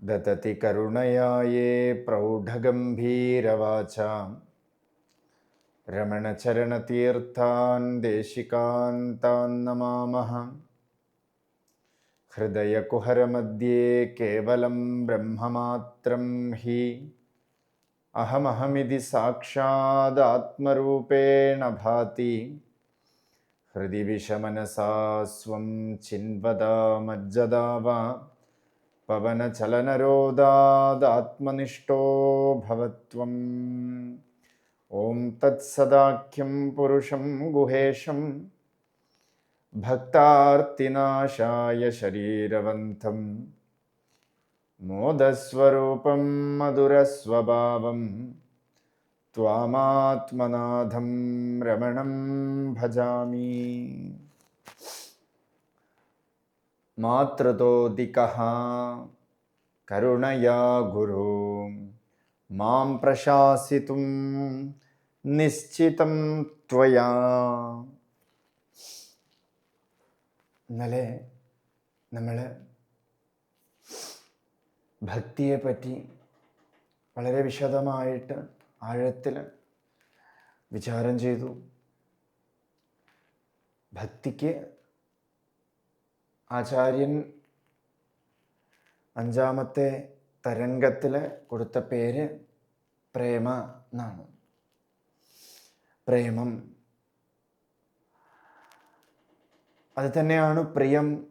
ददति करुणया ये प्रौढगम्भीरवाचा रमणचरणतीर्थान् देशिकान् तान् नमामः हृदयकुहरमध्ये केवलं ब्रह्ममात्रं हि अहमहमिति साक्षादात्मरूपेण भाति हृदि विषमनसा स्वं चिन्वदामज्जदा वा पवनचलनरोदादात्मनिष्ठो भवत्वम्। ॐ तत्सदाख्यं पुरुषं गुहेशं। भक्तार्तिनाशाय शरीरवन्तं। मोदस्वरूपं मधुरस्वभावं। त्वामात्मनाथं रमणं भजामि। मातृतोदिकः करुणया गुरु मां प्रशासितुं നിശ്ചിതം ത്വയാ ഇന്നലെ നമ്മൾ ഭക്തിയെ പറ്റി വളരെ വിശദമായിട്ട് ആഴത്തിൽ വിചാരം ചെയ്തു ഭക്തിക്ക് ആചാര്യൻ അഞ്ചാമത്തെ തരംഗത്തിൽ കൊടുത്ത പേര് പ്രേമ എന്നാണ്. പ്രേമം. അത് തന്നെയാണ് പ്രിയം.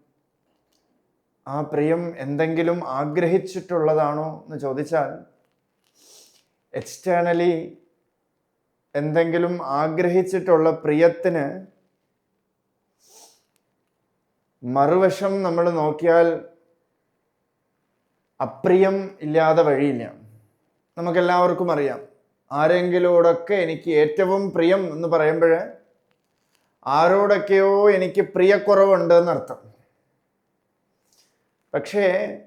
ആ പ്രിയം എന്തെങ്കിലും ആഗ്രഹിച്ചിട്ടുള്ളതാണോ എന്ന് ചോദിച്ചാൽ എക്സ്റ്റേണലി എന്തെങ്കിലും ആഗ്രഹിച്ചിട്ടുള്ള പ്രിയത്തിന് മറുവശം നമ്മൾ നോക്കിയാൽ അപ്രിയം ഇല്ലാതെ വഴിയില്ല. നമുക്കെല്ലാവർക്കും അറിയാം. ആരെങ്കിലോടൊക്കെ എനിക്ക് ഏറ്റവും പ്രിയം എന്ന് പറയുമ്പോൾ ആരോടൊക്കെയോ എനിക്ക് പ്രിയക്കുറവുണ്ട് എന്നർത്ഥം പക്ഷേ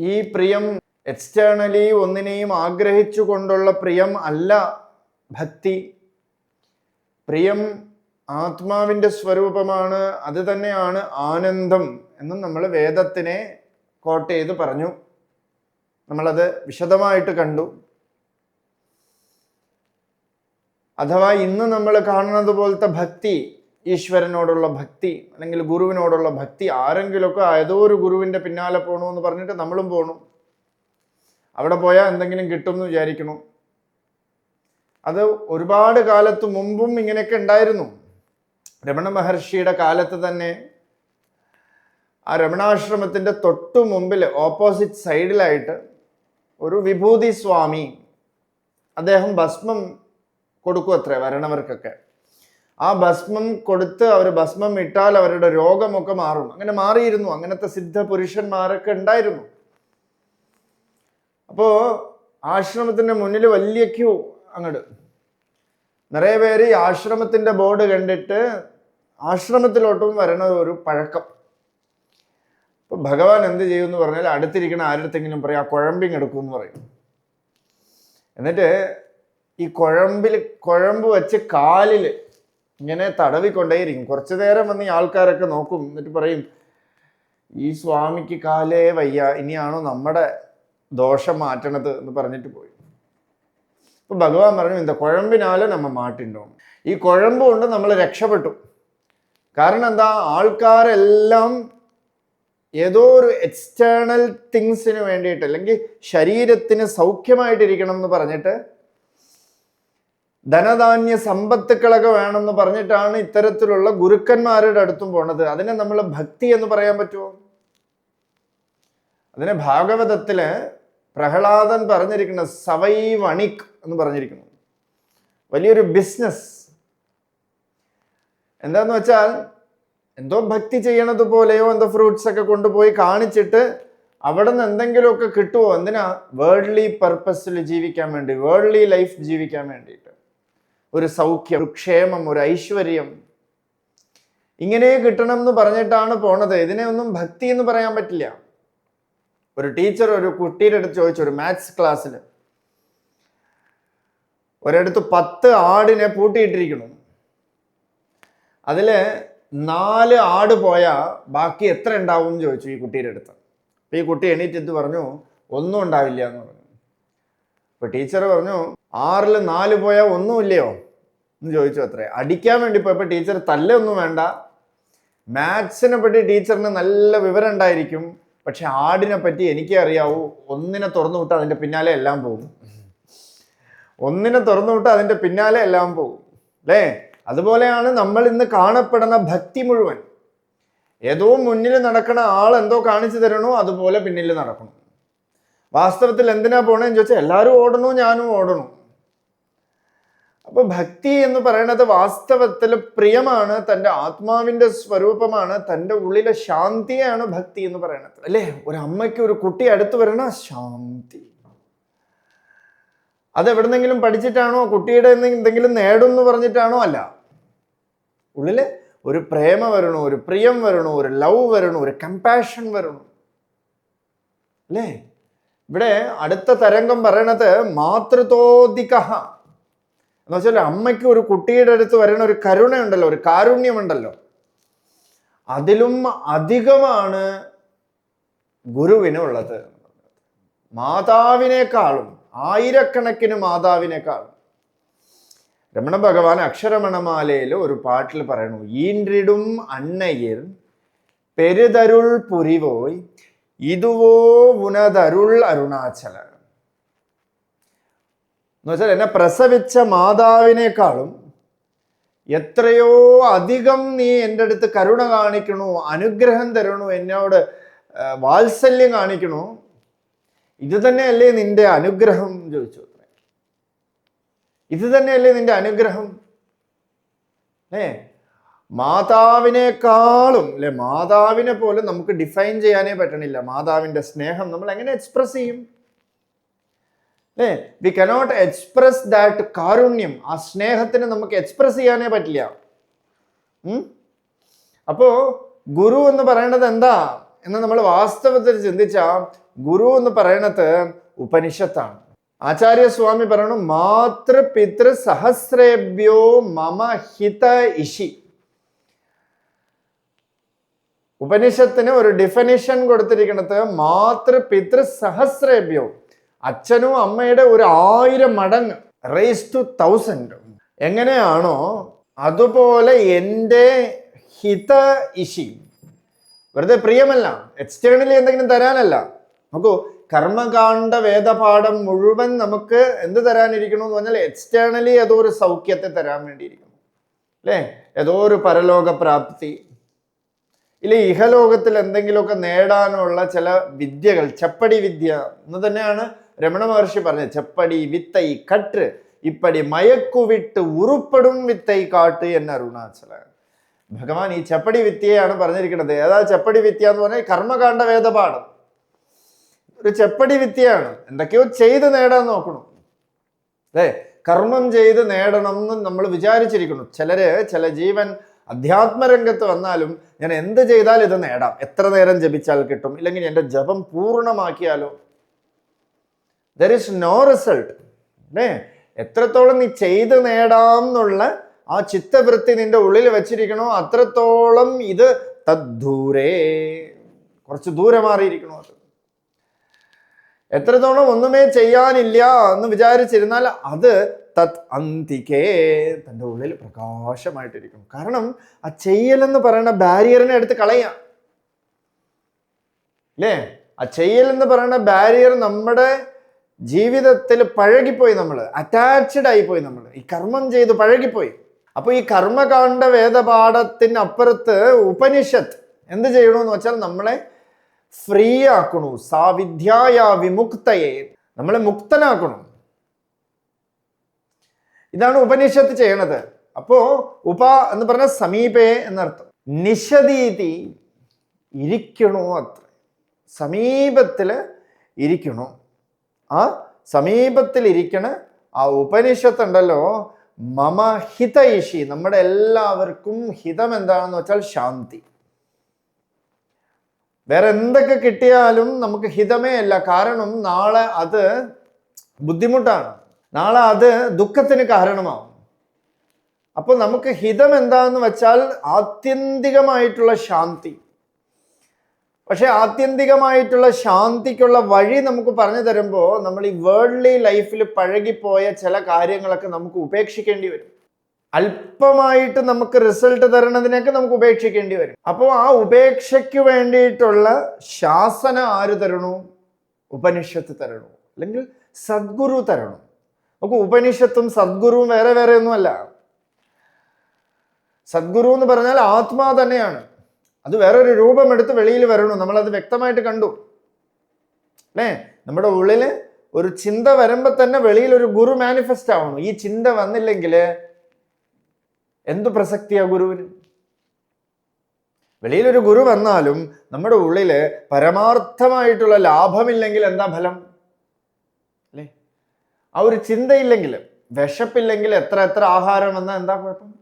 ഈ പ്രിയം എക്സ്റ്റേണലി ഒന്നിനെയും ആഗ്രഹിച്ചു കൊണ്ടുള്ള പ്രിയം അല്ല ഭക്തി. പ്രിയം ആത്മാവിന്റെ സ്വരൂപമാണ് അത് തന്നെയാണ് ആനന്ദം എന്നും നമ്മൾ വേദത്തിനെ കോട്ട് ചെയ്ത് പറഞ്ഞു. നമ്മളത് വിശദമായിട്ട് കണ്ടു. അഥവാ ഇന്ന് നമ്മൾ കാണുന്നത് പോലത്തെ ഭക്തി ഈശ്വരനോടുള്ള ഭക്തി അല്ലെങ്കിൽ ഗുരുവിനോടുള്ള ഭക്തി ആരെങ്കിലുമൊക്കെ ഏതോ ഒരു ഗുരുവിന്റെ പിന്നാലെ പോകണമെന്ന് പറഞ്ഞിട്ട് നമ്മളും പോകണം അവിടെ പോയാൽ എന്തെങ്കിലും കിട്ടുമെന്ന് വിചാരിക്കണം അത് ഒരുപാട് കാലത്ത് മുമ്പും ഇങ്ങനെയൊക്കെ ഉണ്ടായിരുന്നു. രമണ മഹർഷിയുടെ കാലത്ത് തന്നെ ആ രമണാശ്രമത്തിന്റെ തൊട്ടു മുമ്പിൽ ഓപ്പോസിറ്റ് സൈഡിലായിട്ട് ഒരു വിഭൂതി സ്വാമി അദ്ദേഹം ഭസ്മം കൊടുക്കും അത്രേ വരണവർക്കൊക്കെ. ആ ഭസ്മം കൊടുത്ത് അവർ ഭസ്മം ഇട്ടാൽ അവരുടെ രോഗമൊക്കെ മാറും. അങ്ങനെ മാറിയിരുന്നു. അങ്ങനത്തെ സിദ്ധ പുരുഷന്മാരൊക്കെ ഉണ്ടായിരുന്നു. അപ്പോൾ ആശ്രമത്തിന്റെ മുന്നിൽ വലിയ ക്യൂ അങ്ങോട്ട് നിറയെ പേര് ഈ ആശ്രമത്തിന്റെ ബോർഡ് കണ്ടിട്ട് ആശ്രമത്തിലോട്ടും വരണ ഒരു പഴക്കം. ഇപ്പൊ ഭഗവാൻ എന്ത് ചെയ്യുമെന്ന് പറഞ്ഞാൽ അടുത്തിരിക്കണ ആരുടെങ്കിലും പറയും ആ കുഴമ്പിങ് എടുക്കും എന്ന് പറയും. എന്നിട്ട് ഈ കുഴമ്പിൽ കുഴമ്പ് വെച്ച് കാലിൽ ഇങ്ങനെ തടവിക്കൊണ്ടേയിരിക്കും. കുറച്ചു നേരം വന്ന് ഈ ആൾക്കാരൊക്കെ നോക്കും. എന്നിട്ട് പറയും ഈ സ്വാമിക്ക് കാലേ വയ്യ. ഇനിയാണോ നമ്മുടെ ദോഷം മാറ്റണത് എന്ന് പറഞ്ഞിട്ട് പോയി. ഇപ്പോൾ ഭഗവാൻ പറഞ്ഞു എന്താ കുഴമ്പിനാലെ നമ്മ മാട്ടിണ്ടോം? ഈ കുഴമ്പ് കൊണ്ട് നമ്മൾ രക്ഷപ്പെട്ടു. കാരണം എന്താ? ആൾക്കാരെല്ലാം ഏതോ ഒരു എക്സ്റ്റേണൽ തിങ്സിന് വേണ്ടിയിട്ട് അല്ലെങ്കിൽ ശരീരത്തിന് സൗഖ്യമായിട്ടിരിക്കണം എന്ന് പറഞ്ഞിട്ട് ധനധാന്യ സമ്പത്തുക്കളൊക്കെ വേണമെന്ന് പറഞ്ഞിട്ടാണ് ഇത്തരത്തിലുള്ള ഗുരുക്കന്മാരുടെ അടുത്തും പോണത്. അതിനെ നമ്മൾ ഭക്തി എന്ന് പറയാൻ പറ്റുമോ അതിനെ ഭാഗവതത്തിൽ പ്രഹ്ലാദൻ പറഞ്ഞിരിക്കുന്ന സവൈ വണിക് എന്ന് പറഞ്ഞിരിക്കുന്നു. വലിയൊരു ബിസിനസ് എന്താന്ന് വെച്ചാൽ എന്തോ ഭക്തി ചെയ്യണത് പോലെയോ എന്തോ ഫ്രൂട്ട്സ് ഒക്കെ കൊണ്ടുപോയി കാണിച്ചിട്ട് അവിടെ നിന്ന് എന്തെങ്കിലുമൊക്കെ കിട്ടുമോ എന്തിനാ? വേൾഡ്ലി പർപ്പസിൽ ജീവിക്കാൻ വേണ്ടി വേൾഡ്ലി ലൈഫ് ജീവിക്കാൻ വേണ്ടിയിട്ട്. ഒരു സൗഖ്യം ഒരു ക്ഷേമം ഒരു ഐശ്വര്യം. ഇങ്ങനെ കിട്ടണം എന്ന് പറഞ്ഞിട്ടാണ് പോണത്. ഇതിനെ ഒന്നും ഭക്തി എന്ന് പറയാൻ പറ്റില്ല. ഒരു ടീച്ചർ ഒരു കുട്ടിയുടെ അടുത്ത് ചോദിച്ചു ഒരു മാത്സ് ക്ലാസ്സിൽ ഒരിടത്ത് പത്ത് ആടിനെ പൂട്ടിയിട്ടിരിക്കുന്നു. അതിൽ നാല് ആട് പോയാൽ ബാക്കി എത്ര ഉണ്ടാവും എന്ന് ചോദിച്ചു ഈ കുട്ടിയുടെ അടുത്ത്. അപ്പം ഈ കുട്ടി എണീറ്റ് എന്ത് പറഞ്ഞു? ഒന്നും ഉണ്ടാവില്ല എന്ന് പറഞ്ഞു. അപ്പോൾ ടീച്ചർ പറഞ്ഞു ആറിൽ നാല് പോയാൽ ഒന്നുമില്ലയോ എന്ന് ചോദിച്ചു അത്രേ. അടിക്കാൻ വേണ്ടി പോയപ്പോൾ ടീച്ചർ തല്ലൊന്നും വേണ്ട. മാത്സിനെ പറ്റി ടീച്ചറിന് നല്ല വിവരം ഉണ്ടായിരിക്കും. പക്ഷെ ആടിനെ പറ്റി എനിക്കേ അറിയാവൂ ഒന്നിനെ തുറന്നു വിട്ട് അതിന്റെ പിന്നാലെ എല്ലാം പോകും. ഒന്നിനെ തുറന്നു വിട്ട് അതിന്റെ പിന്നാലെ എല്ലാം പോകും. അല്ലേ? അതുപോലെയാണ് നമ്മൾ ഇന്ന് കാണപ്പെടുന്ന ഭക്തി മുഴുവൻ. ഏതോ മുന്നിൽ നടക്കണ ആൾ എന്തോ കാണിച്ചു തരണോ അതുപോലെ പിന്നിൽ നടക്കണം. വാസ്തവത്തിൽ എന്തിനാ പോണേന്ന് ചോദിച്ചാൽ എല്ലാവരും ഓടണോ ഞാനും ഓടണു. അപ്പൊ ഭക്തി എന്ന് പറയുന്നത് വാസ്തവത്തിൽ പ്രിയമാണ് തന്റെ ആത്മാവിന്റെ സ്വരൂപമാണ് തന്റെ ഉള്ളിലെ ശാന്തിയാണ് ഭക്തി എന്ന് പറയുന്നത് അല്ലേ? ഒരു അമ്മയ്ക്ക് ഒരു കുട്ടി അടുത്ത് വരണ ശാന്തി. അത് എവിടെന്നെങ്കിലും പഠിച്ചിട്ടാണോ കുട്ടിയുടെ എന്തെങ്കിലും നേടും എന്ന് പറഞ്ഞിട്ടാണോ അല്ല. ഉള്ളിൽ ഒരു പ്രേമ വരണു ഒരു പ്രിയം വരണു ഒരു ലവ് വരണു ഒരു കമ്പാഷൻ വരണു. അല്ലേ? ഇവിടെ അടുത്ത തരംഗം പറയണത് മാതൃതോദിക എന്ന് വെച്ചാൽ അമ്മയ്ക്ക് ഒരു കുട്ടിയുടെ അടുത്ത് വരുന്ന ഒരു കരുണയുണ്ടല്ലോ ഒരു കാരുണ്യമുണ്ടല്ലോ. അതിലും അധികമാണ് ഗുരുവിനുള്ളത്. മാതാവിനേക്കാളും ആയിരക്കണക്കിന് മാതാവിനേക്കാളും. രമണ ഭഗവാൻ അക്ഷരമണമാലയിൽ ഒരു പാട്ടിൽ പറയണു ഈൻറിടും അണ്ണയിൽ പെരുതരുൾ പുരിവോയ് ഇതുവോ ഉനതരുൾ അരുണാചല എന്ന് വെച്ചാൽ എന്നെ പ്രസവിച്ച മാതാവിനേക്കാളും എത്രയോ അധികം നീ എന്റെ അടുത്ത് കരുണ കാണിക്കണു അനുഗ്രഹം തരണു എന്നോട് വാത്സല്യം കാണിക്കണു. ഇത് തന്നെയല്ലേ നിന്റെ അനുഗ്രഹം ചോദിച്ചു. ഇത് തന്നെയല്ലേ നിന്റെ അനുഗ്രഹം? ഏ മാതാവിനേക്കാളും അല്ലെ മാതാവിനെ പോലും നമുക്ക് ഡിഫൈൻ ചെയ്യാനേ പറ്റണില്ല. മാതാവിന്റെ സ്നേഹം നമ്മൾ എങ്ങനെ എക്സ്പ്രസ് ചെയ്യും? അല്ലേ വി കനോട്ട് എക്സ്പ്രസ് ദാറ്റ് കാരുണ്യം. ആ സ്നേഹത്തിന് നമുക്ക് എക്സ്പ്രസ് ചെയ്യാനേ പറ്റില്ല? അപ്പോ ഗുരു എന്ന് പറയണത് എന്താ? എന്ന് നമ്മൾ വാസ്തവത്തിൽ ചിന്തിച്ച ഗുരു എന്ന് പറയണത് ഉപനിഷത്താണ്. ആചാര്യസ്വാമി പറയണു മാതൃ പിതൃ സഹസ്രേഭ്യോ മമ ഹിത ഇഷി. ഉപനിഷത്തിന് ഒരു ഡിഫനിഷൻ കൊടുത്തിരിക്കുന്നത് മാതൃ പിതൃ സഹസ്രേഭ്യോ. അച്ഛനും അമ്മയുടെ ഒരു ആയിരം മടങ്ങ് റേസ് ടു തൗസൻഡ് എങ്ങനെയാണോ അതുപോലെ എന്റെ ഹിത ഇഷി. വെറുതെ പ്രിയമല്ല എക്സ്റ്റേണലി എന്തെങ്കിലും തരാനല്ല. നോക്കൂ കർമ്മകാണ്ഡ വേദപാഠം മുഴുവൻ നമുക്ക് എന്ത് തരാനിരിക്കണം എന്ന് പറഞ്ഞാൽ എക്സ്റ്റേണലി ഏതോ ഒരു സൗഖ്യത്തെ തരാൻ വേണ്ടിയിരിക്കുന്നു. അല്ലേ? ഏതോ ഒരു പരലോക പ്രാപ്തി. ഇല്ല ഇഹലോകത്തിൽ എന്തെങ്കിലുമൊക്കെ നേടാനുള്ള ചില വിദ്യകൾ ചപ്പടി വിദ്യ എന്ന് തന്നെയാണ് രമണ മഹർഷി പറഞ്ഞ ചെപ്പടി വിത്തൈ കട്ട് ഇപ്പടി മയക്കുവിട്ട് ഉറുപ്പടും വിത്തൈ കാട്ട് എന്ന് അരുണാചല. ഭഗവാൻ ഈ ചെപ്പടി വിദ്യയാണ് പറഞ്ഞിരിക്കുന്നത്. ഏതാ ചെപ്പടി വിദ്യ എന്ന് പറഞ്ഞാൽ കർമ്മകാണ്ഡ വേദപാഠം. ഒരു ചെപ്പടി വിദ്യയാണ്. എന്തൊക്കെയോ ചെയ്ത് നേടാൻ നോക്കണം. അല്ലേ കർമ്മം ചെയ്ത് നേടണം എന്ന് നമ്മൾ വിചാരിച്ചിരിക്കുന്നു. ചിലര് ചില ജീവൻ അധ്യാത്മരംഗത്ത് വന്നാലും ഞാൻ എന്ത് ചെയ്താൽ ഇത് നേടാം. എത്ര നേരം ജപിച്ചാൽ കിട്ടും? ഇല്ലെങ്കിൽ എന്റെ ജപം പൂർണമാക്കിയാലോ? ദർ ഇസ് നോ റിസൾട്ട് അല്ലേ എത്രത്തോളം നീ ചെയ്ത് നേടാം എന്നുള്ള ആ ചിത്തവൃത്തി നിന്റെ ഉള്ളിൽ വെച്ചിരിക്കണോ അത്രത്തോളം ഇത് തദ്ദൂരേ. കുറച്ച് ദൂരെ മാറിയിരിക്കണോ അത്? എത്രത്തോളം ഒന്നുമേ ചെയ്യാനില്ല എന്ന് വിചാരിച്ചിരുന്നാൽ അത് തത് അന്തികേ തന്റെ ഉള്ളിൽ പ്രകാശമായിട്ടിരിക്കും. കാരണം ആ ചെയ്യലെന്ന് പറയുന്ന ബാരിയറിനെ എടുത്ത് കളയാം. അല്ലേ ആ ചെയ്യൽ എന്ന് പറയുന്ന ബാരിയർ നമ്മുടെ ജീവിതത്തിൽ പഴകിപ്പോയി നമ്മൾ അറ്റാച്ച്ഡ് ആയിപ്പോയി നമ്മൾ ഈ കർമ്മം ചെയ്ത് പഴകിപ്പോയി. അപ്പോൾ ഈ കർമ്മകാണ്ഡ വേദപാഠത്തിന് അപ്പുറത്ത് ഉപനിഷത്ത് എന്ത് ചെയ്യണമെന്ന് വെച്ചാൽ നമ്മളെ ഫ്രീ ആക്കണു സാവിദ്യായ വിമുക്തയെ നമ്മളെ മുക്തനാക്കണം. ഇതാണ് ഉപനിഷത്ത് ചെയ്യണത്. അപ്പോ ഉപ എന്ന് പറഞ്ഞ സമീപേ എന്നർത്ഥം. നിഷതീതി ഇരിക്കണോ അത്ര. സമീപത്തിൽ ഇരിക്കണു. ആ സമീപത്തിൽ ഇരിക്കണ ആ ഉപനിഷത്തുണ്ടല്ലോ മമ ഹിതൈഷി. നമ്മുടെ എല്ലാവർക്കും ഹിതം എന്താണെന്ന് വെച്ചാൽ ശാന്തി. വേറെ എന്തൊക്കെ കിട്ടിയാലും നമുക്ക് ഹിതമേ അല്ല. കാരണം നാളെ അത് ബുദ്ധിമുട്ടാണ്. നാളെ അത് ദുഃഖത്തിന് കാരണമാവും. അപ്പോൾ നമുക്ക് ഹിതം എന്താന്ന് വെച്ചാൽ ആത്യന്തികമായിട്ടുള്ള ശാന്തി. പക്ഷെ ആത്യന്തികമായിട്ടുള്ള ശാന്തിക്കുള്ള വഴി നമുക്ക് പറഞ്ഞു തരുമ്പോൾ നമ്മൾ ഈ വേൾഡ്ലി ലൈഫിൽ പഴകിപ്പോയ ചില കാര്യങ്ങളൊക്കെ നമുക്ക് ഉപേക്ഷിക്കേണ്ടി വരും. അല്പമായിട്ട് നമുക്ക് റിസൾട്ട് തരണതിനൊക്കെ നമുക്ക് ഉപേക്ഷിക്കേണ്ടി വരും. അപ്പോൾ ആ ഉപേക്ഷയ്ക്ക് വേണ്ടിയിട്ടുള്ള ശാസന ആര് തരണു? ഉപനിഷത്ത് തരണു. അല്ലെങ്കിൽ സദ്ഗുരു തരണു. നമുക്ക് ഉപനിഷത്തും സദ്ഗുരുവും വേറെ വേറെ ഒന്നുമല്ല സദ്ഗുരു എന്ന് പറഞ്ഞാൽ ആത്മാ തന്നെയാണ്. അത് വേറൊരു രൂപമെടുത്ത് വെളിയിൽ വരണു. നമ്മളത് വ്യക്തമായിട്ട് കണ്ടു. അല്ലേ? നമ്മുടെ ഉള്ളിൽ ഒരു ചിന്ത വരുമ്പോൾ തന്നെ വെളിയിൽ ഒരു ഗുരു മാനിഫെസ്റ്റ് ആവണം ഈ ചിന്ത വന്നില്ലെങ്കിൽ എന്തു പ്രസക്തിയാ ഗുരുവിന്? വെളിയിലൊരു ഗുരു വന്നാലും നമ്മുടെ ഉള്ളിൽ പരമാർത്ഥമായിട്ടുള്ള ലാഭമില്ലെങ്കിൽ എന്താ ഫലം? അല്ലേ? ആ ഒരു ചിന്തയില്ലെങ്കിൽ വിശപ്പില്ലെങ്കിൽ എത്ര എത്ര ആഹാരം വന്നാൽ എന്താ കുഴപ്പം?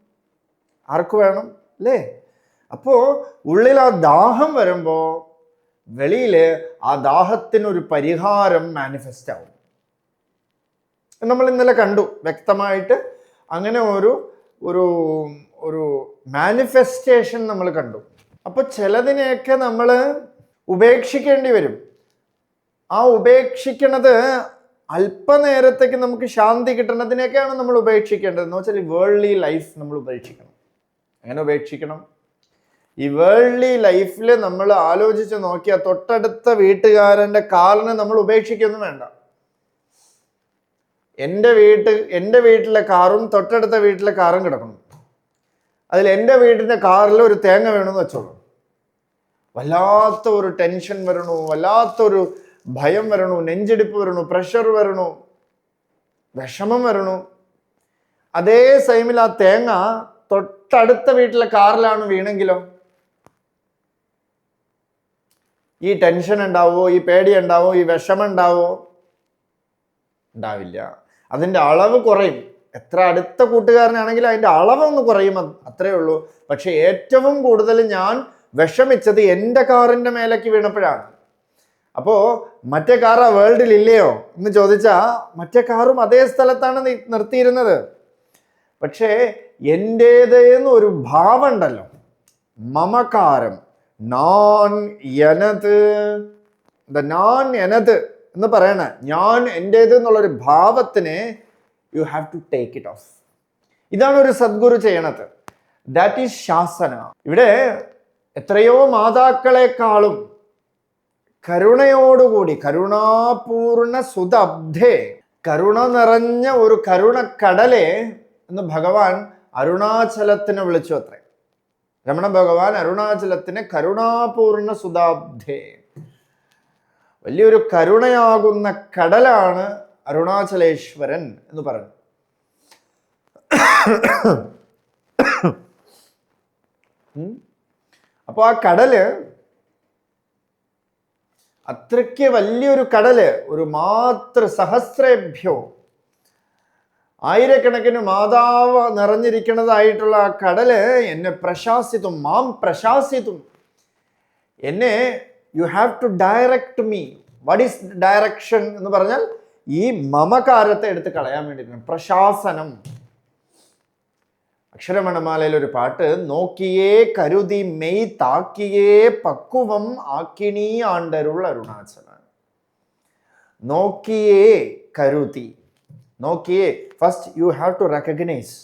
ആർക്ക് വേണം? അല്ലേ? അപ്പോ ഉള്ളിൽ ആ ദാഹം വരുമ്പോ വെളിയിൽ ആ ദാഹത്തിനൊരു പരിഹാരം മാനിഫെസ്റ്റ് ആവും. നമ്മൾ ഇന്നലെ കണ്ടു വ്യക്തമായിട്ട് അങ്ങനെ ഒരു ഒരു ഒരു മാനിഫെസ്റ്റേഷൻ നമ്മൾ കണ്ടു. അപ്പൊ ചിലതിനെയൊക്കെ നമ്മൾ ഉപേക്ഷിക്കേണ്ടി വരും. ആ ഉപേക്ഷിക്കണത് അല്പനേരത്തേക്ക് നമുക്ക് ശാന്തി കിട്ടണതിനേക്കാണ് നമ്മൾ ഉപേക്ഷിക്കേണ്ടത്. എന്ന് വെച്ചാൽ വേൾഡ്ലി ലൈഫ് നമ്മൾ ഉപേക്ഷിക്കണം. അങ്ങനെ ഉപേക്ഷിക്കണം. ഈ വേൾഡ്ലി ലൈഫിൽ നമ്മൾ ആലോചിച്ച് നോക്കിയാൽ തൊട്ടടുത്ത വീട്ടുകാരന്റെ കാറിനെ നമ്മൾ ഉപേക്ഷിക്കൊന്നും വേണ്ട. എന്റെ വീട്ട് എന്റെ വീട്ടിലെ കാറും തൊട്ടടുത്ത വീട്ടിലെ കാറും കിടക്കണം. അതിൽ എന്റെ വീട്ടിന്റെ കാറിൽ ഒരു തേങ്ങ വേണമെന്ന് വെച്ചോളൂ. വല്ലാത്ത ഒരു ടെൻഷൻ വരണു വല്ലാത്തൊരു ഭയം വരണു നെഞ്ചിടിപ്പ് വരണു പ്രഷർ വരണു വിഷമം വരണു. അതേ സൈമിൽ ആ തേങ്ങ തൊട്ടടുത്ത വീട്ടിലെ കാറിലാണ് വീണെങ്കിലോ ഈ ടെൻഷൻ ഉണ്ടാവോ? ഈ പേടി ഉണ്ടാവോ? ഈ വിഷമം ഉണ്ടാവോ? ഉണ്ടാവില്ല. അതിന്റെ അളവ് കുറയും. എത്ര അടുത്ത കൂട്ടുകാരനാണെങ്കിൽ അതിന്റെ അളവൊന്ന് കുറയും അത്രേ ഉള്ളൂ. പക്ഷേ ഏറ്റവും കൂടുതൽ ഞാൻ വിഷമിച്ചത് എന്റെ കാറിന്റെ മേലേക്ക് വീണപ്പോഴാണ്. അപ്പോൾ മറ്റേ കാർ ആ വേൾഡിൽ ഇല്ലയോ? എന്ന് ചോദിച്ചാൽ മറ്റേ കാറും അതേ സ്ഥലത്താണ് നിർത്തിയിരുന്നത്. പക്ഷേ എന്റേതെന്ന് ഒരു ഭാവമുണ്ടല്ലോ മമകാരം. എനത് എന്ന് പറയണ. ഞാൻ എന്റേത് എന്നുള്ളൊരു ഭാവത്തിനെ you have to take it off ഇതാണ് ഒരു സദ്ഗുരു ചെയ്യണത്. ദാറ്റ് ഈസ് ശാസന. ഇവിടെ എത്രയോ മാതാക്കളെക്കാളും കരുണയോടുകൂടി കരുണാപൂർണ സുതബ്ധേ കരുണ നിറഞ്ഞ ഒരു കരുണക്കടലെ എന്ന് ഭഗവാൻ അരുണാചലത്തിനെ വിളിച്ചു അത്രേ. രമണ ഭഗവാൻ അരുണാചലത്തിന് കരുണാപൂർണ സുതാബ്ധേ. വലിയൊരു കരുണയാകുന്ന കടലാണ് അരുണാചലേശ്വരൻ എന്ന് പറഞ്ഞു അപ്പോൾ അപ്പൊ ആ കടൽ അത്രയ്ക്ക് വലിയൊരു കടൽ ഒരു മാത്ര സഹസ്രേഭ്യോ ആയിരക്കണക്കിന് മാതാവ് നിറഞ്ഞിരിക്കുന്നതായിട്ടുള്ള ആ കടൽ എന്നെ പ്രശാസിതും മാം പ്രശാസിതും എന്നെ you have to direct me what is direction എന്ന് പറഞ്ഞാൽ ഈ മമകാരത്തെ എടുത്ത് കളയാൻ വേണ്ടിയിട്ടാണ്. പ്രശാസനം. അക്ഷരമണമാലയിൽ ഒരു പാട്ട് നോക്കിയേ കരുതി മെയ് താക്കിയേ പക്വം ആക്കിണീ ആണ്ടരുള്ള അരുണാചല നോക്കിയേ കരുതി നോക്കിയേ first you have to recognise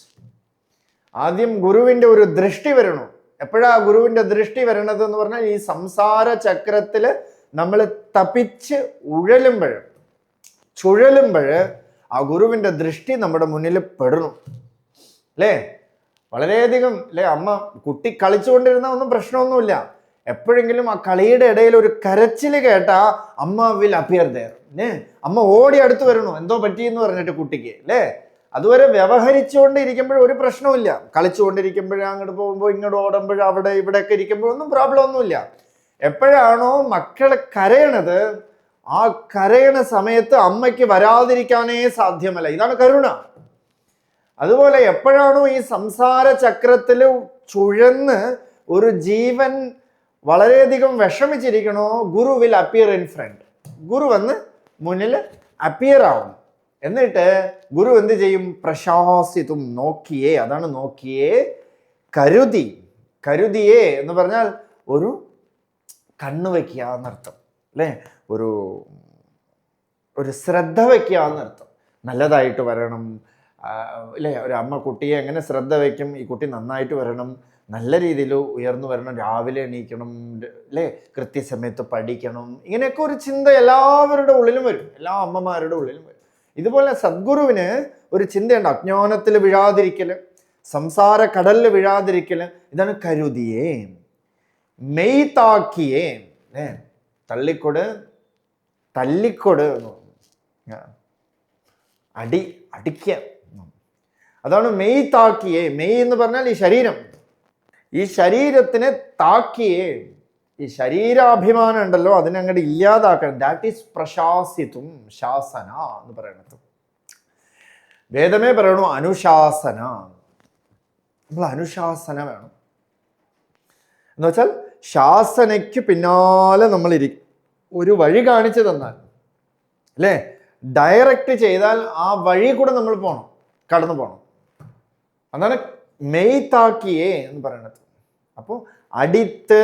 ആദ്യം ഗുരുവിന്റെ ഒരു ദൃഷ്ടി വരണം. എപ്പോഴാ ഗുരുവിന്റെ ദൃഷ്ടി വരണത് എന്ന് പറഞ്ഞാൽ ഈ സംസാര ചക്രത്തിൽ നമ്മൾ തപ്പിച്ച് ഉഴലുമ്പോൾ ചുഴലുമ്പോൾ ആ ഗുരുവിന്റെ ദൃഷ്ടി നമ്മുടെ മുന്നിൽ പെടണം. അല്ലേ? വളരെയധികം അല്ലേ? അമ്മ കുട്ടി കളിച്ചുകൊണ്ടിരുന്ന ഒന്നും പ്രശ്നമൊന്നുമില്ല. എപ്പോഴെങ്കിലും ആ കളിയുടെ ഇടയിൽ ഒരു കരച്ചിൽ കേട്ടാ അമ്മ വിൽ അപ്പിയർ ദയർ ഏ അമ്മ ഓടി അടുത്ത് വരണോ? എന്തോ പറ്റിയെന്ന് പറഞ്ഞിട്ട് കുട്ടിക്ക് അല്ലേ? അതുവരെ വ്യവഹരിച്ചുകൊണ്ട് ഒരു പ്രശ്നവുമില്ല. കളിച്ചുകൊണ്ടിരിക്കുമ്പോഴും അങ്ങോട്ട് പോകുമ്പോൾ ഇങ്ങോട്ട് ഓടുമ്പോൾ അവിടെ ഇവിടെയൊക്കെ ഇരിക്കുമ്പോൾ ഒന്നും പ്രോബ്ലം ഒന്നുമില്ല. എപ്പോഴാണോ മക്കൾ കരയണത് ആ കരയണ സമയത്ത് അമ്മയ്ക്ക് വരാതിരിക്കാനേ സാധ്യമല്ല. ഇതാണ് കരുണ. അതുപോലെ എപ്പോഴാണോ ഈ സംസാര ചക്രത്തിൽ ചുഴന്ന് ഒരു ജീവൻ വളരെയധികം വിഷമിച്ചിരിക്കണോ guru will appear in front guru വന്ന് മുന്നിൽ അപ്പിയർ ആവും. എന്നിട്ട് ഗുരു എന്ത് ചെയ്യും? പ്രശാസിതും നോക്കിയേ അതാണ് നോക്കിയേ കരുതി. കരുതിയേ എന്ന് പറഞ്ഞാൽ ഒരു കണ്ണു വയ്ക്കുക എന്നർത്ഥം അല്ലേ? ഒരു ഒരു ശ്രദ്ധ വയ്ക്കുക എന്നർത്ഥം നല്ലതായിട്ട് വരണം. അല്ലേ? ഒരു അമ്മ കുട്ടിയെ എങ്ങനെ ശ്രദ്ധ വയ്ക്കും ഈ കുട്ടി നന്നായിട്ട് വരണം. നല്ല രീതിയിൽ ഉയർന്നു വരണം രാവിലെ എണീക്കണം അല്ലേ കൃത്യസമയത്ത് പഠിക്കണം. ഇങ്ങനെയൊക്കെ ഒരു ചിന്ത എല്ലാവരുടെ ഉള്ളിലും വരും. എല്ലാ അമ്മമാരുടെ ഉള്ളിലും വരും. ഇതുപോലെ സദ്ഗുരുവിന് ഒരു ചിന്തയുണ്ട്. അജ്ഞാനത്തിൽ വീഴാതിരിക്കൽ സംസാര കടലിൽ വീഴാതിരിക്കൽ. ഇതാണ് കരുതിയേ. മെയ്താക്കിയേ ഏ തള്ളിക്കൊട് തല്ലിക്കൊട്. അടി അടിക്കുക അതാണ് മെയ് താക്കിയേ മെയ് എന്ന് പറഞ്ഞാൽ ഈ ശരീരം. ഈ ശരീരത്തിനെ താക്കിയേ ഈ ശരീരാഭിമാനം ഉണ്ടല്ലോ അതിനങ്ങോട്ട് ഇല്ലാതാക്കണം. ദാറ്റ് ഈസ് പ്രശാസിതും ശാസന എന്ന് പറയണത്. വേദമേ പറയണു അനുശാസന. നമ്മൾ അനുശാസന വേണം. എന്ന് വെച്ചാൽ ശാസനയ്ക്ക് പിന്നാലെ നമ്മൾ ഇരി ഒരു വഴി കാണിച്ചു തന്നാൽ അല്ലേ? ഡയറക്റ്റ് ചെയ്താൽ ആ വഴി കൂടെ നമ്മൾ പോകണം കടന്നു പോകണം അതാണ് മെയ്താക്കിയേ എന്ന് പറയണത്. അപ്പോൾ അടിത്ത്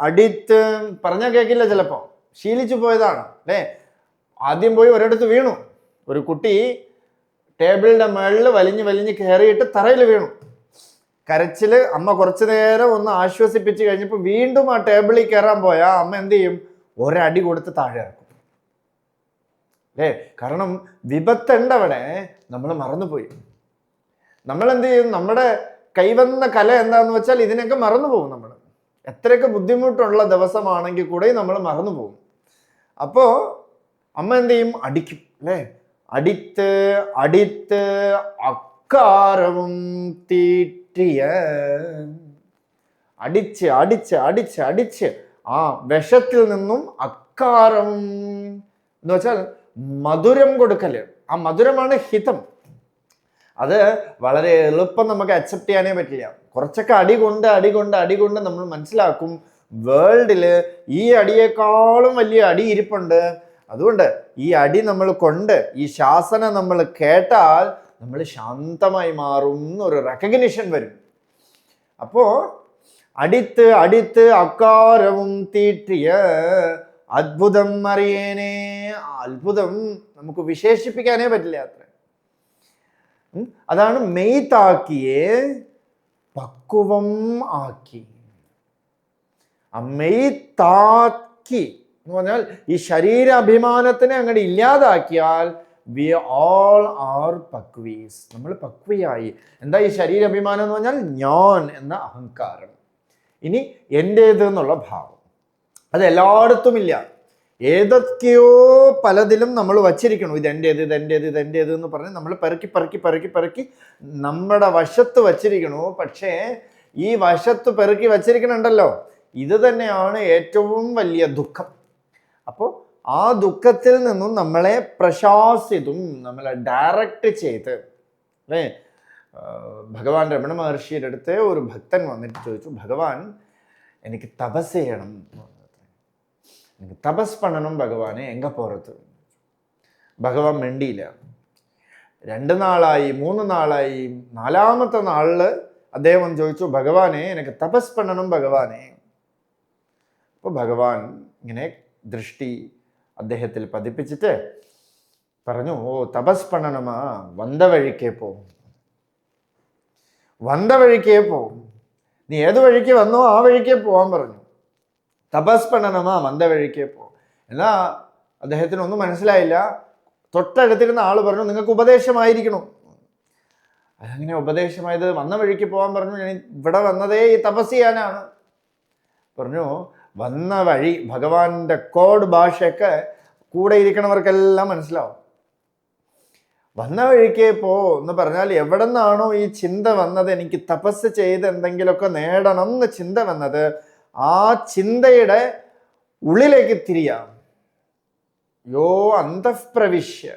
അടിത്ത് പറഞ്ഞാൽ കേൾക്കില്ല ചിലപ്പോൾ ശീലിച്ചു പോയതാണ്. അല്ലേ? ആദ്യം പോയി ഒരിടത്ത് വീണു. ഒരു കുട്ടി ടേബിളിന്റെ മുകളിൽ വലിഞ്ഞ് വലിഞ്ഞ് കയറിയിട്ട് തറയിൽ വീണു. കരച്ചിൽ അമ്മ കുറച്ചു നേരം ഒന്ന് ആശ്വസിപ്പിച്ച് കഴിഞ്ഞപ്പോൾ വീണ്ടും ആ ടേബിളിൽ കയറാൻ പോയാൽ അമ്മ എന്ത് ചെയ്യും? ഒരടി കൊടുത്ത് താഴെ ഇറക്കും. അല്ലേ? കാരണം വിപത്തുണ്ടവിടെ നമ്മൾ മറന്നുപോയി. നമ്മൾ എന്ത് ചെയ്യും? നമ്മുടെ കൈവന്ന കല എന്താന്ന് വെച്ചാൽ ഇതിനൊക്കെ മറന്നു പോകും നമ്മൾ. എത്രയൊക്കെ ബുദ്ധിമുട്ടുള്ള ദിവസമാണെങ്കിൽ കൂടെ നമ്മൾ മറന്നു പോകും. അപ്പോൾ അമ്മ എന്ത് ചെയ്യും? അടിക്കും അല്ലേ? അടിത്ത് അടിത്ത് അക്കാരവും തീറ്റിയ. അടിച്ച് അടിച്ച് അടിച്ച് അടിച്ച്. ആ വിഷത്തിൽ നിന്നും അക്കാരം എന്ന് വെച്ചാൽ മധുരം കൊടുക്കൽ. ആ മധുരമാണ് ഹിതം. അത് വളരെ എളുപ്പം നമുക്ക് അക്സെപ്റ്റ് ചെയ്യാനേ പറ്റില്ല. കുറച്ചൊക്കെ അടി കൊണ്ട് അടി കൊണ്ട് അടി കൊണ്ട് നമ്മൾ മനസ്സിലാക്കും വേൾഡിൽ ഈ അടിയേക്കാളും വലിയ അടി ഇരിപ്പുണ്ട്. അതുകൊണ്ട് ഈ അടി നമ്മൾ കൊണ്ട് ഈ ശാസന നമ്മൾ കേട്ടാൽ നമ്മൾ ശാന്തമായി മാറും ഒരു റെക്കഗ്നിഷൻ വരും. അപ്പോ അടിത്ത് അടിത്ത് അക്കാരവും തീറ്റിയ അത്ഭുതം അറിയേനേ അത്ഭുതം നമുക്ക് വിശേഷിപ്പിക്കാനേ പറ്റില്ല അത്ര. അതാണ് മെയ്താക്കിയെ പക്വം ആക്കി. ആ മെയ്താക്കി എന്ന് പറഞ്ഞാൽ ഈ ശരീരാഭിമാനത്തിനെ അങ്ങോട്ട് ഇല്ലാതാക്കിയാൽ വി ഓൾ ആർ പക്വീസ്. നമ്മൾ പക്വിയായി. എന്താ ഈ ശരീരാഭിമാനം എന്ന് പറഞ്ഞാൽ ഞാൻ എന്ന അഹങ്കാരം. ഇനി എന്റേത് എന്നുള്ള ഭാവം. അത് എല്ലായിടത്തും ഇല്ല. ഏതൊക്കെയോ പലതിലും നമ്മൾ വച്ചിരിക്കണം. ഇത് ഇതെന്റേത് ഇത് എന്റേത് ഇത് എന്റേത് എന്ന് പറഞ്ഞ് നമ്മൾ പെറുക്കി പെറുക്കി പെറുക്കി പെറുക്കി നമ്മുടെ വശത്ത് വച്ചിരിക്കണു. പക്ഷേ ഈ വശത്ത് പെറുക്കി വച്ചിരിക്കണുണ്ടല്ലോ. ഇത് തന്നെയാണ് ഏറ്റവും വലിയ ദുഃഖം. അപ്പോൾ ആ ദുഃഖത്തിൽ നിന്നും നമ്മളെ പ്രശാസിതും നമ്മളെ ഡയറക്റ്റ് ചെയ്ത് അല്ലേ? ഭഗവാൻ രമണ മഹർഷിയുടെ അടുത്ത് ഒരു ഭക്തൻ വന്നിട്ട് ചോദിച്ചു ഭഗവാൻ എനിക്ക് തപസ് ചെയ്യണം. എനിക്ക് தபஸ் பண்ணணும் ഭഗവാനെ எங்கே போகிறது ഭഗവാൻ മെണ്ടിയില്ല രണ്ട് നാളായി മൂന്ന് നാളായി നാലാമത്തെ നാളിൽ അദ്ദേഹം ചോദിച്ചു ഭഗവാനെ എനിക്ക് തപസ് പണനും ഭഗവാനെ അപ്പോൾ ഭഗവാൻ ഇങ്ങനെ ദൃഷ്ടി അദ്ദേഹത്തിൽ പതിപ്പിച്ചിട്ട് പറഞ്ഞു ഓ തപസ് പണണമാ വന്ത വഴിക്കേ പോ വന്ത വഴിക്കേ പോ നീ ഏത് വഴിക്ക് വന്നോ ആ വഴിക്കേ പോകാൻ പറഞ്ഞു. തപസ് പണണമാ മന്ദവഴിക്കേ വഴിക്കേ പോ എന്നാ അദ്ദേഹത്തിന് ഒന്നും മനസ്സിലായില്ല. തൊട്ടടുത്തിരുന്ന ആൾ പറഞ്ഞു നിങ്ങൾക്ക് ഉപദേശമായിരിക്കണം. അതങ്ങനെ ഉപദേശമായത് വന്ന വഴിക്ക് പോകാൻ പറഞ്ഞു ഞാൻ ഇവിടെ വന്നതേ ഈ തപസ് ചെയ്യാനാണ് പറഞ്ഞു വന്ന വഴി ഭഗവാന്റെ കോഡ് ഭാഷയൊക്കെ കൂടെ ഇരിക്കണവർക്കെല്ലാം മനസ്സിലാവും. വന്ന വഴിക്ക് പോ എന്ന് പറഞ്ഞാൽ എവിടെ നിന്നാണോ ഈ ചിന്ത വന്നത് എനിക്ക് തപസ് ചെയ്ത് എന്തെങ്കിലുമൊക്കെ നേടണം എന്ന് ചിന്ത വന്നത് ആ ചിന്തയുടെ ഉള്ളിലേക്ക് തിരിയാം. യോ അന്തഃപ്രവിശ്യ.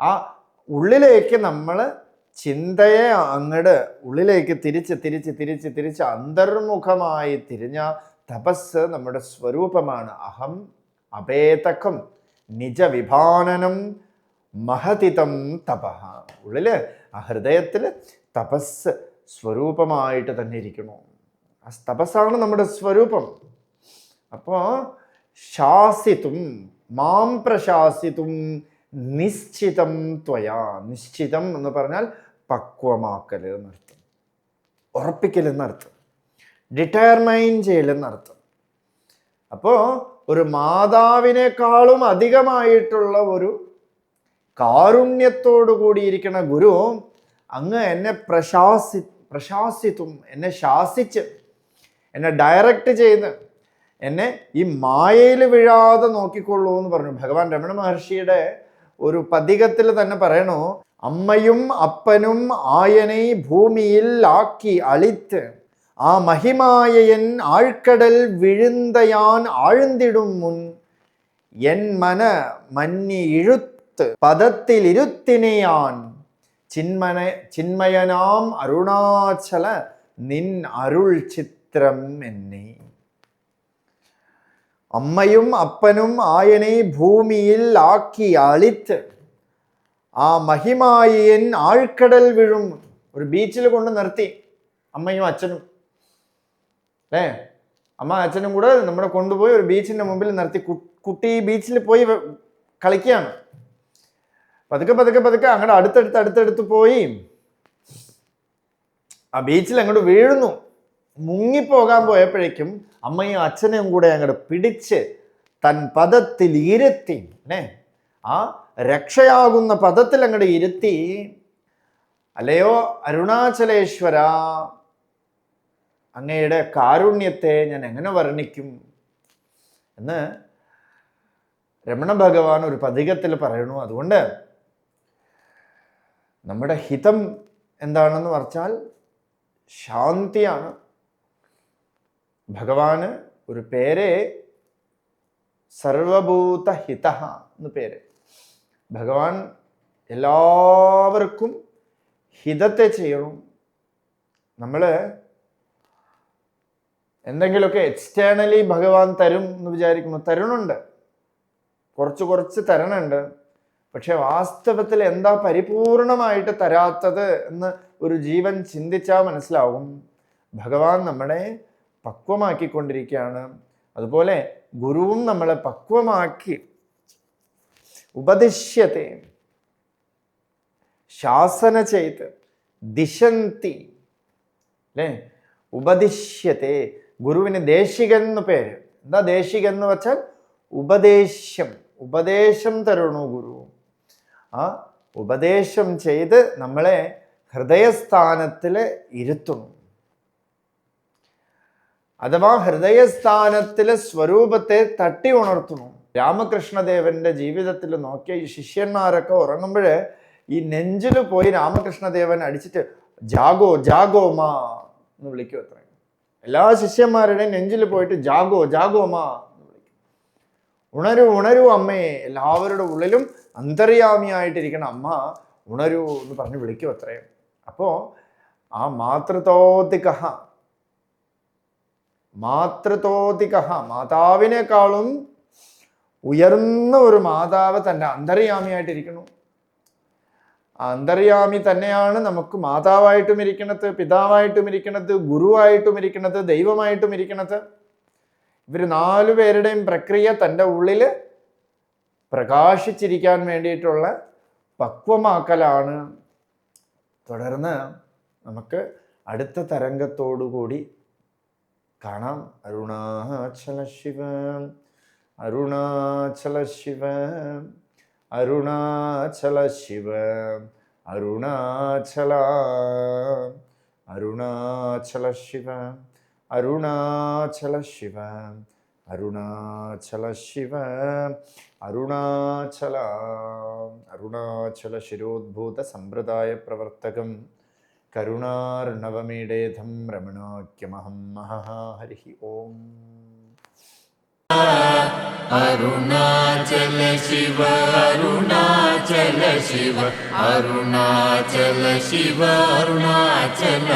ആ ഉള്ളിലേക്ക് നമ്മൾ ചിന്തയെ അങ്ങട് ഉള്ളിലേക്ക് തിരിച്ച് തിരിച്ച് തിരിച്ച് തിരിച്ച് അന്തർമുഖമായി തിരിഞ്ഞ തപസ് നമ്മുടെ സ്വരൂപമാണ്. അഹം അപേതകം നിജവിഭാനനം മഹതിതം തപ. ഉള്ളിൽ ആ ഹൃദയത്തിൽ തപസ് സ്വരൂപമായിട്ട് തന്നെ ഇരിക്കണു ആ തപസ്സാണ് നമ്മുടെ സ്വരൂപം. അപ്പോൾ ശാസിത്തും മാം പ്രശാസിത്തും നിശ്ചിതം ത്വയാ നിശ്ചിതം എന്ന് പറഞ്ഞാൽ പക്വമാക്കൽ എന്നർത്ഥം. ഉറപ്പിക്കൽ എന്നർത്ഥം. ഡിറ്റർമൈൻ ചെയ്യൽ എന്നർത്ഥം. അപ്പോൾ ഒരു മാതാവിനേക്കാളും അധികമായിട്ടുള്ള ഒരു കാരുണ്യത്തോടു കൂടിയിരിക്കുന്ന ഗുരു അങ്ങ് എന്നെ പ്രശാസി പ്രശാസിത്തും എന്നെ ശാസിച്ച് എന്നെ ഡയറക്റ്റ് ചെയ്ത് എന്നെ ഈ മായയിൽ വീഴാതെ നോക്കിക്കൊള്ളൂ എന്ന് പറഞ്ഞു. ഭഗവാൻ രമണ മഹർഷിയുടെ ഒരു പതികത്തിൽ തന്നെ പറയണു അമ്മയും അപ്പനും ആയനെ ഭൂമിയിൽ ആക്കി അളിത്ത് ആ മഹിമായയൻ ആഴ്ക്കടൽ വിഴുന്തയാൻ ആഴ്ന്നിടും മുൻ എൻ മന മന്നി ഇഴുത്ത് പദത്തിൽ ഇരുത്തിനെയാൻ ചിന്മന ചിന്മയനാം അരുണാചല നിൻ അരുൾ ചിത്രം എന്നെ. അമ്മയും അപ്പനും ആയനെ ഭൂമിയിൽ ആക്കി അളിത്ത്. ആ മഹിമായൻ ആഴ്ക്കടൽ വിഴും. ഒരു ബീച്ചിൽ കൊണ്ട് നിർത്തി അമ്മയും അച്ഛനും. അല്ലേ അമ്മ അച്ഛനും കൂടെ നമ്മളെ കൊണ്ടുപോയി ഒരു ബീച്ചിന്റെ മുമ്പിൽ നിർത്തി. കുട്ടി ബീച്ചിൽ പോയി കളിക്കുകയാണ്. പതുക്കെ പതുക്കെ പതുക്കെ അങ്ങോട്ട് അടുത്തടുത്ത് അടുത്തടുത്ത് പോയി. ആ ബീച്ചിൽ അങ്ങോട്ട് വീഴുന്നു. മുങ്ങിപ്പോകാൻ പോയപ്പോഴേക്കും അമ്മയും അച്ഛനെയും കൂടെ അങ്ങോട്ട് പിടിച്ച് തൻ പദത്തിൽ ഇരുത്തി അല്ലേ? ആ രക്ഷയാകുന്ന പദത്തിൽ അങ്ങോട്ട് ഇരുത്തി അല്ലയോ അരുണാചലേശ്വര അങ്ങയുടെ കാരുണ്യത്തെ ഞാൻ എങ്ങനെ വർണിക്കും? എന്ന് രമണ ഭഗവാൻ ഒരു പതികത്തിൽ പറയണു അതുകൊണ്ട് നമ്മുടെ ഹിതം എന്താണെന്ന് പറഞ്ഞാൽ ശാന്തിയാണ്. ഭഗവാന് ഒരു പേരെ സർവഭൂത ഹിത എന്ന് പേര്. ഭഗവാൻ എല്ലാവർക്കും ഹിതത്തെ ചെയ്യണം. നമ്മൾ എന്തെങ്കിലുമൊക്കെ എക്സ്റ്റേണലി ഭഗവാൻ തരും എന്ന് വിചാരിക്കുന്നു തരുന്നുണ്ട് കുറച്ച് കുറച്ച് തരണുണ്ട്. പക്ഷെ വാസ്തവത്തിൽ എന്താ പരിപൂർണമായിട്ട് തരാത്തത് എന്ന് ഒരു ജീവൻ ചിന്തിച്ചാൽ മനസ്സിലാവും. ഭഗവാൻ നമ്മളെ പക്വമാക്കിക്കൊണ്ടിരിക്കുകയാണ്. അതുപോലെ ഗുരുവും നമ്മളെ പക്വമാക്കി ഉപദിശ്യത്തെ ശാസന ചെയ്ത് ദിശന്തി അല്ലേ ഉപദിശ്യത്തെ. ഗുരുവിന് ദേശികൻ എന്ന് പേര്. എന്താ ദേശികൻ എന്ന് വെച്ചാൽ ഉപദേശം. ഉപദേശം തരണു ഗുരു. ആ ഉപദേശം ചെയ്ത് നമ്മളെ ഹൃദയസ്ഥാനത്തിൽ ഇരുത്തുന്നു. അഥവാ ഹൃദയസ്ഥാനത്തിലെ സ്വരൂപത്തെ തട്ടി ഉണർത്തുന്നു. രാമകൃഷ്ണദേവന്റെ ജീവിതത്തിൽ നോക്കിയ ഈ ശിഷ്യന്മാരൊക്കെ ഉറങ്ങുമ്പോൾ ഈ നെഞ്ചിൽ പോയി രാമകൃഷ്ണദേവൻ അടിച്ചിട്ട് ജാഗോ ജാഗോ മാ എന്ന് വിളിക്കും അത്ര എല്ലാ ശിഷ്യന്മാരുടെയും നെഞ്ചിൽ പോയിട്ട് ജാഗോ ജാഗോ മാ എന്ന് വിളിക്കും. ഉണരൂ ഉണരൂ അമ്മേ എല്ലാവരുടെ ഉള്ളിലും അന്തര്യാമിയായിട്ടിരിക്കണം അമ്മ ഉണരൂ എന്ന് പറഞ്ഞ് വിളിക്കും അത്രയും. അപ്പോൾ ആ മാതൃതോതിക മാതൃതോതിക മാതാവിനേക്കാളും ഉയർന്ന ഒരു മാതാവ് തന്റെ അന്തര്യാമിയായിട്ടിരിക്കുന്നു. അന്തര്യാമി തന്നെയാണ് നമുക്ക് മാതാവായിട്ടും ഇരിക്കണത് പിതാവായിട്ടും ഇരിക്കണത് ഗുരുവായിട്ടും ഇരിക്കണത് ദൈവമായിട്ടും ഇരിക്കണത് ഇവർ നാലു പേരുടെയും പ്രക്രിയ തന്റെ ഉള്ളിൽ പ്രകാശിച്ചിരിക്കാൻ വേണ്ടിയിട്ടുള്ള പക്വമാക്കലാണ്. തുടർന്ന് നമുക്ക് അടുത്ത തരംഗത്തോടുകൂടി കാണാം. അരുണാചല ശിവ അരുണാചല ശിവ അരുണാചല ശിവ അരുണാചല അരുണാചല ശിവ അരുണാചല ശിവ അരുണാചല ശിവ അരുണാചല അരുണാചല ശിരോദ്ഭൂത സമ്പ്രദായ പ്രവർത്തകം. കരുണാർണവമീഡേധം രമണോക്യമഹം മഹ ഹരി ഓം. അരുണാചല ശിവ അരുണാചല ശിവ അരുണാചല ശിവ അരുണാചല